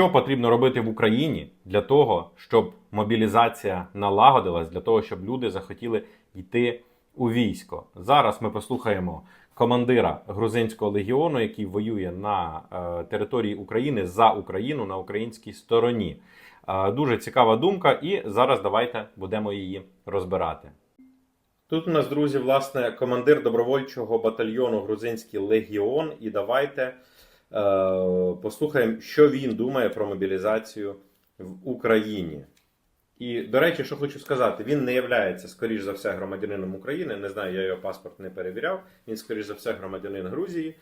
Що потрібно робити в Україні для того, щоб мобілізація налагодилась, для того, щоб люди захотіли йти у військо? Зараз ми послухаємо командира грузинського легіону, який воює на е, території України за Україну на українській стороні. Е, дуже цікава думка, і зараз давайте будемо її розбирати. Тут у нас, друзі, власне, командир добровольчого батальйону Грузинський легіон. І давайте послухаємо, що він думає про мобілізацію в Україні. І, до речі, що хочу сказати, він не є, скоріш за все, громадянином України. Не знаю, я його паспорт не перевіряв. Він, скоріш за все, громадянин Грузії.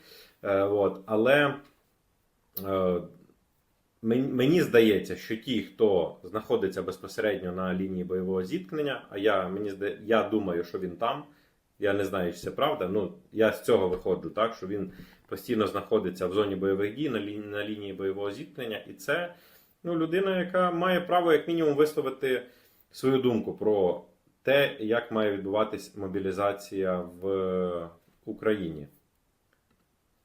Е, от, але е, Мені здається, що ті, хто знаходиться безпосередньо на лінії бойового зіткнення, а я мені я думаю, що він там. Я не знаю, чи це правда. Ну я з цього виходжу, так що він постійно знаходиться в зоні бойових дій на лінії, на лінії бойового зіткнення, і це ну, людина, яка має право як мінімум висловити свою думку про те, як має відбуватись мобілізація в Україні.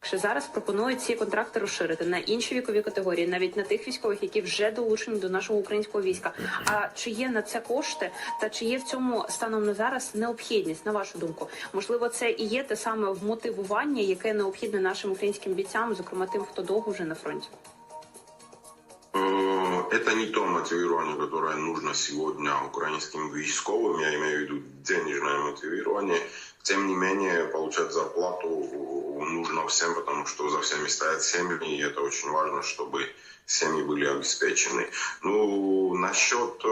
Що зараз пропонують ці контракти розширити на інші вікові категорії, навіть на тих військових, які вже долучені до нашого українського війська. А чи є на це кошти, та чи є в цьому станом на зараз необхідність, на вашу думку? Можливо, це і є те саме вмотивування, яке необхідне нашим українським бійцям, зокрема тим, хто довго вже на фронті. Это не то мотивирование, которое нужно сегодня украинским військовым, я имею в виду денежное мотивирование. Тем не менее, получать зарплату нужно всем, потому что за всеми стоят семьи, и это очень важно, чтобы семьи были обеспечены. Ну, насчет э,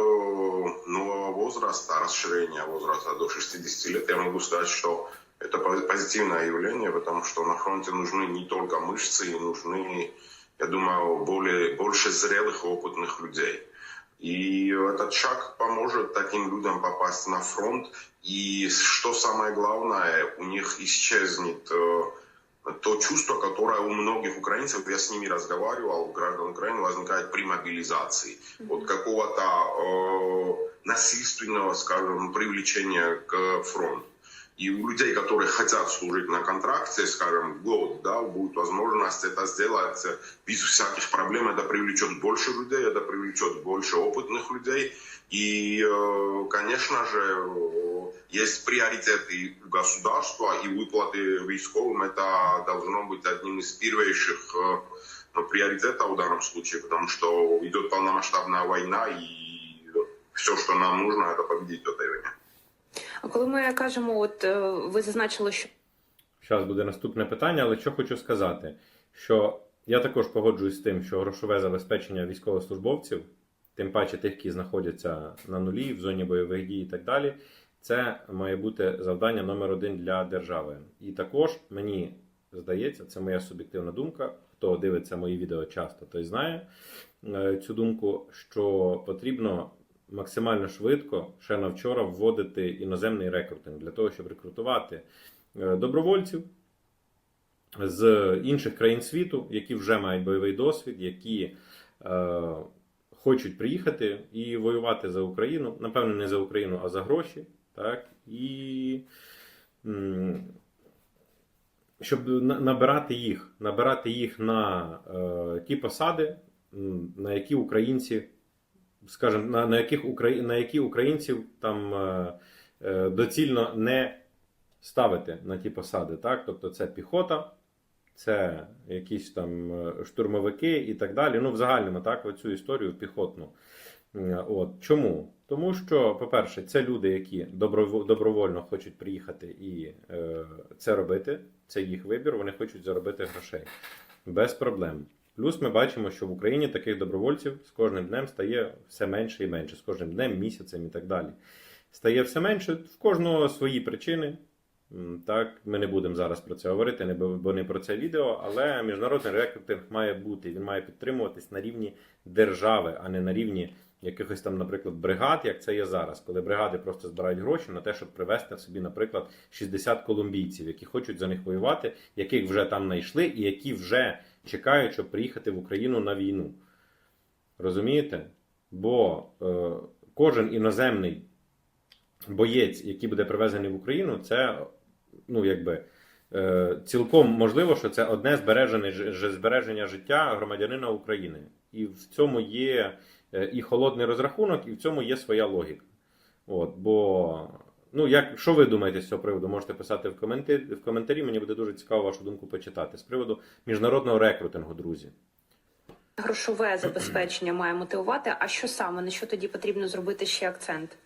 нового возраста, расширения возраста до 60 лет, я могу сказать, что это пози- позитивное явление, потому что на фронте нужны не только мышцы, нужны, я думаю, более, больше зрелых и опытных людей. И этот шаг поможет таким людям попасть на фронт. И что самое главное, у них исчезнет э, то чувство, которое у многих украинцев, я с ними разговаривал, граждан Украины возникает при мобилизации. Вот какого-то э, насильственного, скажем, привлечения к фронту. И у людей, которые хотят служить на контракте, скажем, год, да, будет возможность это сделать без всяких проблем. Это привлечет больше людей, это привлечет больше опытных людей. И, э, конечно же, э, есть приоритеты государства, и выплаты військовым это должно быть одним из первейших э, ну, приоритетов в данном случае, потому что идет полномасштабная война, и все, что нам нужно, это победить этой войне. А коли ми кажемо, от е, ви зазначили, що Зараз буде наступне питання, але що хочу сказати, що я також погоджуюсь з тим, що грошове забезпечення військовослужбовців, тим паче тих, які знаходяться на нулі, в зоні бойових дій і так далі, це має бути завдання номер один для держави. І також мені здається, це моя суб'єктивна думка. Хто дивиться мої відео часто, той знає е, цю думку, що потрібно максимально швидко, ще на вчора, вводити іноземний рекрутинг для того, щоб рекрутувати е, добровольців з інших країн світу, які вже мають бойовий досвід, які е, хочуть приїхати і воювати за Україну. Напевно, не за Україну, а за гроші. Так? І щоб набирати їх, набирати їх на е, ті посади, на які українці, скажімо, на, на, яких Украї... на які українців там е, е, доцільно не ставити на ті посади. Так? Тобто це піхота, це якісь там е, штурмовики і так далі. Ну, в загальному, так, оцю історію піхотну. От. Чому? Тому що, по-перше, це люди, які добровольно хочуть приїхати і е, це робити. Це їх вибір, вони хочуть заробити грошей. Без проблем. Плюс ми бачимо, що в Україні таких добровольців з кожним днем стає все менше і менше, з кожним днем, місяцем і так далі. Стає все менше, в кожного свої причини. Так, ми не будемо зараз про це говорити, не бо не про це відео, але міжнародний рекрутинг має бути. Він має підтримуватись на рівні держави, а не на рівні якихось там, наприклад, бригад, як це є зараз, коли бригади просто збирають гроші на те, щоб привезти собі, наприклад, 60 колумбійців, які хочуть за них воювати, яких вже там знайшли, і які вже чекають, щоб приїхати в Україну на війну. Розумієте? Бо е, кожен іноземний боєць, який буде привезений в Україну, це ну, якби, е, цілком можливо, що це одне збережене збереження життя громадянина України. І в цьому є е, і холодний розрахунок, і в цьому є своя логіка. От, бо, ну, як, що ви думаєте з цього приводу? Можете писати в коментарі, в коментарі. Мені буде дуже цікаво вашу думку почитати. З приводу міжнародного рекрутингу, друзі. Грошове забезпечення має мотивувати. А що саме? На що тоді потрібно зробити ще акцент?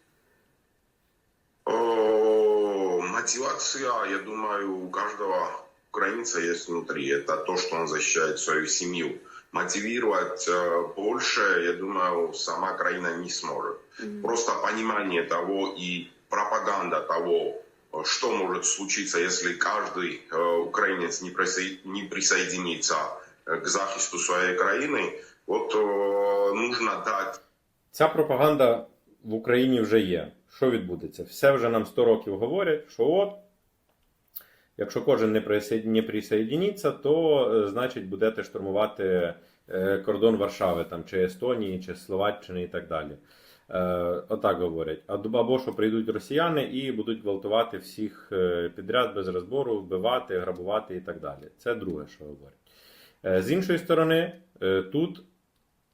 О, Мотивация, я думаю, у каждого украинца есть внутри. Это то, что он защищает свою семью. Мотивировать э, больше, я думаю, сама краина не сможет. Просто понимание того и пропаганда того, э, что может случиться, если каждый э, украинец не, присо- не присоединится э, к захисту своей краины, вот э, нужно дать Ця пропаганда в Україні вже є. Що відбудеться? Все вже нам 100 років говорять, що от, якщо кожен не, присоєд- не присоєдніться, то е, значить будете штурмувати е, кордон Варшави там, чи Естонії, чи Словаччини і так далі. Е, отак говорять. А ду- Або що прийдуть росіяни і будуть гвалтувати всіх е, підряд без розбору, вбивати, грабувати і так далі. Це друге, що говорять. Е, З іншої сторони, тут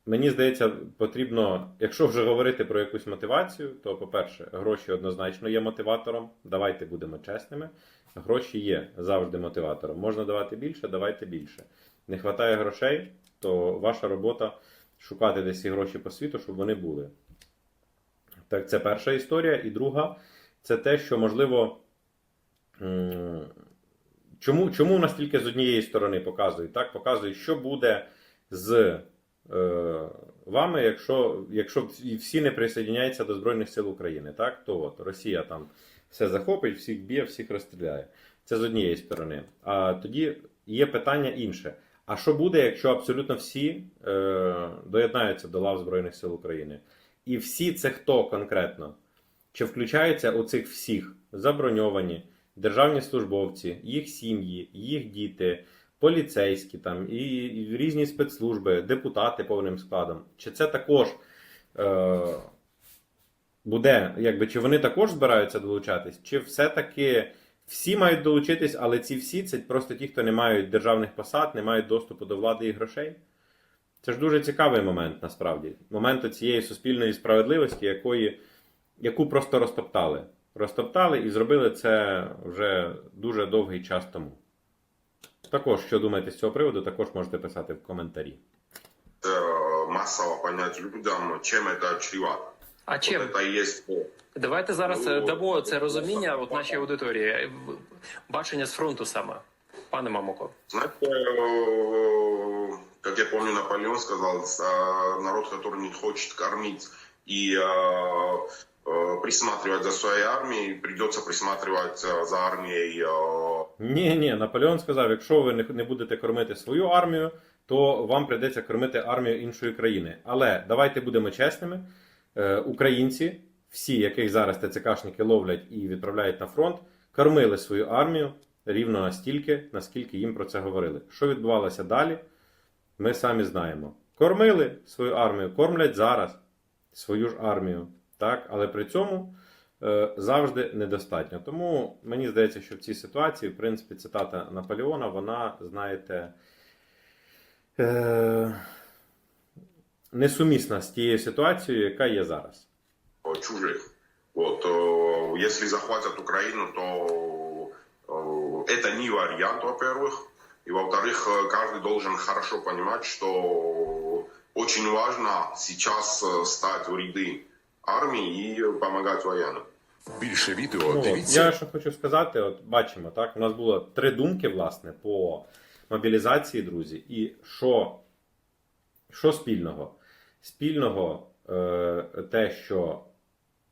Мені здається, потрібно, якщо вже говорити про якусь мотивацію, то, по-перше, гроші однозначно є мотиватором. Давайте будемо чесними. Гроші є завжди мотиватором. Можна давати більше, давайте більше. Не вистачає грошей, то ваша робота шукати десь ці гроші по світу, щоб вони були. Так, це перша історія. І друга, це те, що можливо. Чому, чому настільки з однієї сторони показують? Так, показують, що буде з е, вами, якщо, якщо всі не присоединяються до Збройних сил України, так, то от Росія там все захопить, всіх б'є, всіх розстріляє. Це з однієї сторони. А тоді є питання інше. А що буде, якщо абсолютно всі е, доєднаються до лав Збройних сил України? І всі це хто конкретно? Чи включаються у цих всіх заброньовані державні службовці, їх сім'ї, їх діти, поліцейські там і, різні спецслужби, депутати повним складом? Чи це також е, буде, якби чи вони також збираються долучатись, чи все-таки всі мають долучитись, але ці всі це просто ті, хто не мають державних посад, не мають доступу до влади і грошей? Це ж дуже цікавий момент насправді. Момент цієї суспільної справедливості, якої, яку просто розтоптали. Розтоптали і зробили це вже дуже довгий час тому. Також, що думаєте з цього приводу, також можете писати в коментарі. э, массово понять людям, чем это чревато. А Вот чим? это и есть Давайте зараз Ну, е, дамо це розуміння от нашій аудиторії. В- Бачення з фронту саме. Пане Мамуко. Знаете, э, как я помню, Наполеон сказал, э, народ, который не хочет кормить и э, э, присматривать за своей армией, придется присматривать э, за армией э, Ні, ні, Наполеон сказав: якщо ви не, не будете кормити свою армію, то вам прийдеться кормити армію іншої країни. Але давайте будемо чесними. Е, українці, всі, яких зараз ТЦКшники ловлять і відправляють на фронт, кормили свою армію рівно настільки, наскільки їм про це говорили. Що відбувалося далі, ми самі знаємо. Кормили свою армію, кормлять зараз свою ж армію. Так? Але при цьому е, завжди недостатньо. Тому мені здається, що в цій ситуації, в принципі, цитата Наполеона, вона, знаєте, е, несумісна з тією ситуацією, яка є зараз. чужих. Вот, э, если захватят Украину, то э, это не вариант, во-первых. И во-вторых, э, каждый должен хорошо понимать, что очень важно сейчас э, стать в ряды армии и помогать военным. Більше відео Ну, от, дивіться я що хочу сказати, от бачимо, так, у нас було три думки, власне, по мобілізації, друзі. І що, що спільного? Спільного е, те, що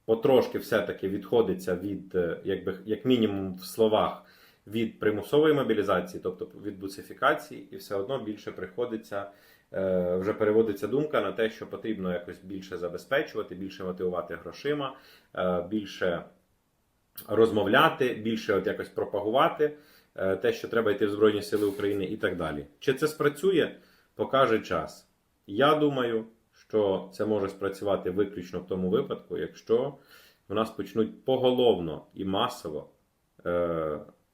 потрошки все-таки відходиться від, е, якби, як мінімум в словах, від примусової мобілізації, тобто від буцифікації, і все одно більше приходиться, е, вже переводиться думка на те, що потрібно якось більше забезпечувати, більше мотивувати грошима, е, більше розмовляти, більше от якось пропагувати е, те, що треба йти в Збройні Сили України і так далі. Чи це спрацює, покаже час. Я думаю, що це може спрацювати виключно в тому випадку, якщо в нас почнуть поголовно і масово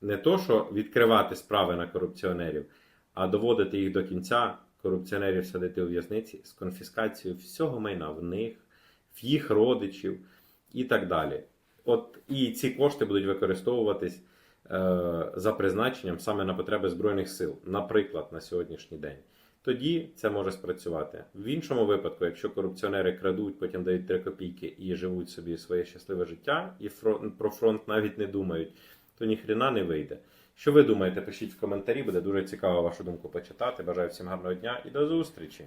не то, що відкривати справи на корупціонерів, а доводити їх до кінця, корупціонерів садити у в'язниці з конфіскацією всього майна в них, в їх родичів і так далі. От і ці кошти будуть використовуватись е, за призначенням саме на потреби Збройних сил, наприклад, на сьогоднішній день. Тоді це може спрацювати. В іншому випадку, якщо корупціонери крадуть, потім дають 3 копійки і живуть собі своє щасливе життя, і фронт, про фронт навіть не думають, то ніхрена не вийде. Що ви думаєте? Пишіть в коментарі, буде дуже цікаво вашу думку почитати. Бажаю всім гарного дня і до зустрічі!